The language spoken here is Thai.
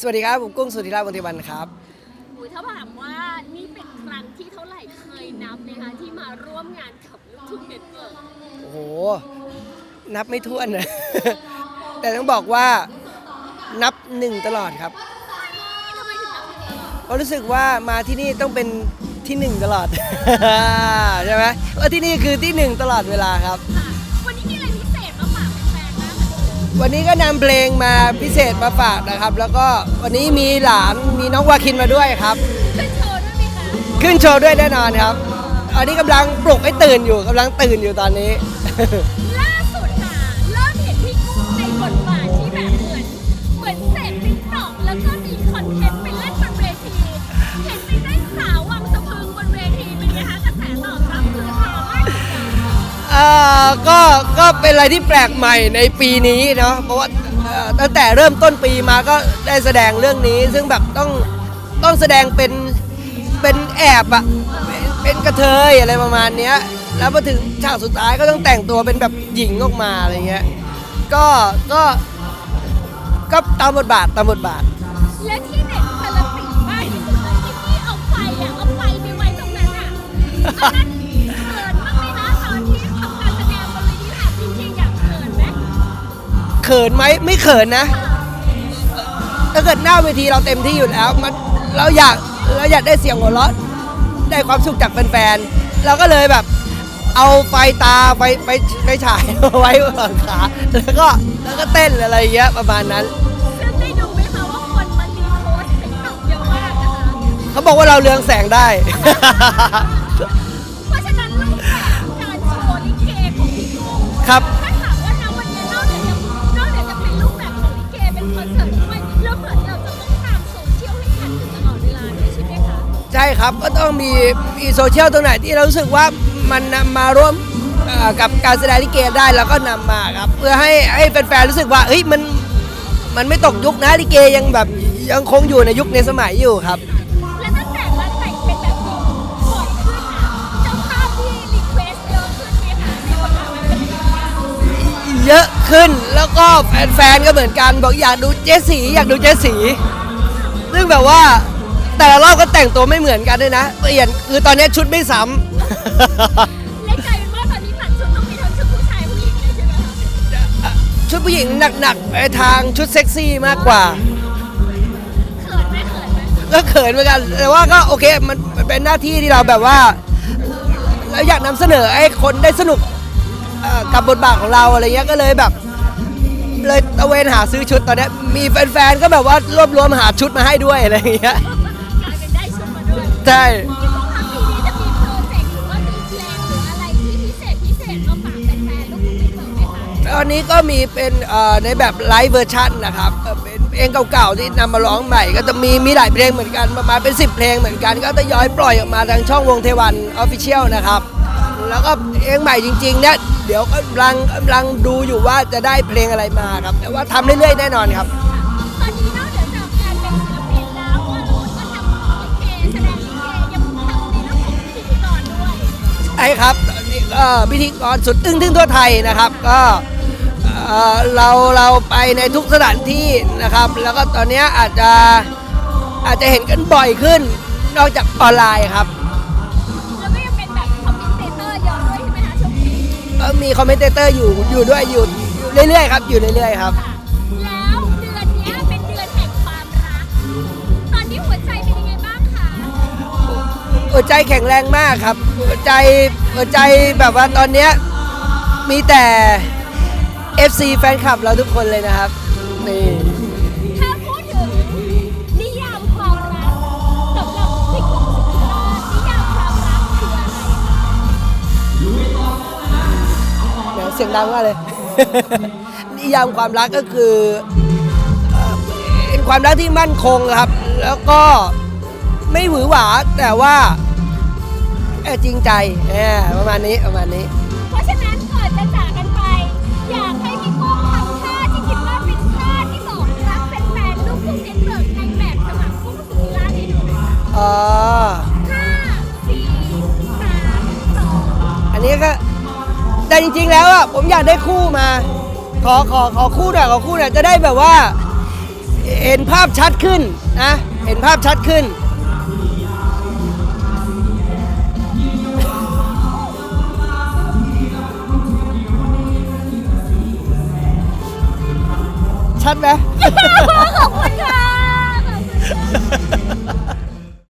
สวัสดีครับ ผมกุ้งสุธิราชวงศ์เทวันครับอุยถ้าถามว่านี่เป็นครั้งที่เท่าไหร่เคยนับไหมคะที่มาร่วมงานกับลูกทุ่งเน็ตเวิร์กโอ้โห นับไม่ถ้วนนะ แต่ต้องบอกว่านับหนึ่งตลอดครับ ทำไมถึงนับถึงตลอดเพราะรู้สึกว่ามาที่นี่ต้องเป็นที่หนึ่งตลอด ใช่ไหมว่าที่นี่คือที่หนึ่งตลอดเวลาครับ ค่ะ วันนี้ก็นำเพลงมาพิเศษมาฝากนะครับ แล้วก็วันนี้มีหลานมีน้องวาคินมาด้วยครับ ขึ้นโชว์ด้วยไหมคะขึ้นโชว์ด้วยแน่นอนครับอันนี้กำลังปลุกให้ตื่นอยู่กำลังตื่นอยู่ตอนนี้ล่ อ่อก็ก็เป็นอะไรที่แปลกใหม่ในปีนี้เนาะเพราะว่าเอ่อตั้งแต่เริ่มต้นปีมาก็ได้แสดงเรื่องนี้ ซึ่งแบบต้องต้องแสดงเป็นเป็นแอบอะเป็นเป็นกระเทยอะไรประมาณเนี้ยแล้วพอถึงฉากสุดท้ายก็ต้องแต่งตัวเป็นแบบหญิงออกมาอะไรเงี้ยก็ก็ก็ตามบทบาทตามบทบาท และที่เด็ดสลับติมากที่สุดเลยที่พี่เอาไฟอะเอาไฟไปไว้ตรงนั้นอะตอนนั้น เขินไหมไม่เขินนะ ถ้าเกิดหน้าเวทีเราเต็มที่อยู่แล้วมันเราอยากเราอยากได้เสียงหัวเราะได้ความสุขจากแฟนๆเราก็เลยแบบ เอาไฟตาไฟไฟไฟฉายไว้บนขาแล้วก็แล้วก็เต้นอะไรอย่างเงี้ยประมาณนั้น ซึ่งได้ดูไหมคะว่าคนมันรีโพสต์ติ๊กต็อกเยอะมากนะคะ เขาบอกว่าเราเรืองแสงได้ เพราะฉะนั้นรูปแบบการโชว์ลิเกของพี่กุ้งครับ ถ้ คอนเสิร์ตด้วยแล้วเหมือนเราจะต้องตามโซเชียลให้ทันอยู่ตลอดเวลาด้วยใช่ไหมคะใช่ครับก็ต้องมีมีโซเชียลตรงไหนที่เรารู้สึกว่ามันนำมาร่วมเอ่อกับการแสดงลิเกได้เราก็นำมาครับเพื่อให้ให้แฟนๆรู้สึกว่าเฮ้ยมันมันไม่ตกยุคนะลิเกยังแบบยังคงอยู่ในยุคในสมัยอยู่ครับ เยอะขึ้นแล้วก็แฟนๆก็เหมือนกันบอกอยากดูเจสสีอยากดูเจสสี ซึ่งแบบว่าแต่ละรอบก็แต่งตัวไม่เหมือนกันด้วยนะเปลี่ยนคือตอนนี้ชุดไม่ซ้ำและกลายเป็นว่าตอนนี้ตัดชุดต้องมีทั้งชุดผู้ชายผู้หญิงเลยใช่ไหมคะชุดผู้หญิงหนักๆไปทางชุดเซ็กซี่มากกว่า เขินไหมเขินไหมก็เขินเหมือนกัน แต่ว่าก็โอเคมันมันเป็นหน้าที่ที่เราแบบว่า เราอยากนำเสนอให้คนได้สนุก เอ่อกับบทบาทของเราอะไรเงี้ยก็เลยแบบ เลยตะเวนหาซื้อชุดตอนเนี้ยมีแฟนๆก็แบบว่ารวบรวมหาชุดมาให้ด้วยอะไรอย่างเงี้ยกลายเป็นได้ชุดมาด้วยใช่ที่ต้องทำปีนี้จะมีโปรเจกต์หรือว่ามีเพลงหรืออะไรที่พิเศษพิเศษมาฝากแฟนๆลูกทุ่งเบิร์ไหมคะตอนนี้ก็มีเป็นเอ่อในแบบไลฟ์เวอร์ชันนะครับเอ่อเป็นเพลงเก่าๆที่นำมาร้องใหม่ ก็จะมีมีหลายเพลงเหมือนกันประมาณเป็น 10 เพลงเหมือนกัน ก็จะย้อยปล่อยออกมาทางช่องวงเทวันออฟฟิเชียลนะครับ แล้วก็เพลงใหม่จริงๆเนี่ย เดี๋ยวกำลังกำลังดูอยู่ว่าจะได้เพลงอะไรมาครับ แต่ว่าทำเรื่อยๆแน่นอนครับ ตอนนี้นอกเหนือจากการเป็นศิลปินแล้วก็รู้ว่าทำลิเกแสดงลิเกยังทำในเรื่องของพิธีกรด้วยใช่ครับตอนนี้ก็พิธีกรสุดตึ้งทึ่งทั่วไทยนะครับ ก็เอ่อเราเราไปในทุกสถานที่นะครับ แล้วก็ตอนเนี้ยอาจจะอาจจะเห็นกันบ่อยขึ้น นอกจากออนไลน์ครับ ก็มีคอมเมนเตเตอร์อยู่อยู่ด้วยอยู่อยู่เรื่อยๆครับอยู่เรื่อยๆครับ แล้วเดือนเนี้ยเป็นเดือนแห่งความรัก ตอนนี้หัวใจเป็นยังไงบ้างคะ หัวใจแข็งแรงมากครับหัวใจหัวใจแบบว่าตอนเนี้ยมีแต่ FC แฟนคลับเราทุกคนเลยนะครับนี่ ยวเสียงดังมากเลย นิยามความรักก็คือเอ่อเป็นความรักที่มั่นคงครับ แล้วก็ไม่หวือหวาแต่ว่าเอ่อจริงใจแหมประมาณนี้ประมาณนี้ เพราะฉะนั้นก่อนจะจากกันไป อยากให้พี่กุ้งทำท่าที่คิดว่าเป็นท่าที่บอกรักแฟนๆลูกทุ่งเน็ตเวิร์กในแบบฉบับกุ้งสุธิราชให้ดูหน่อยอ๋อ ห้าสี่สามสอง อันนี้ก็ แต่จริงๆแล้วอะผมอยากได้คู่มา ขอขอขอคู่หน่อยขอคู่หน่อยจะได้แบบว่า เห็นภาพชัดขึ้นนะเห็นภาพชัดขึ้น ชัดไหม ขอบคุณค่ะ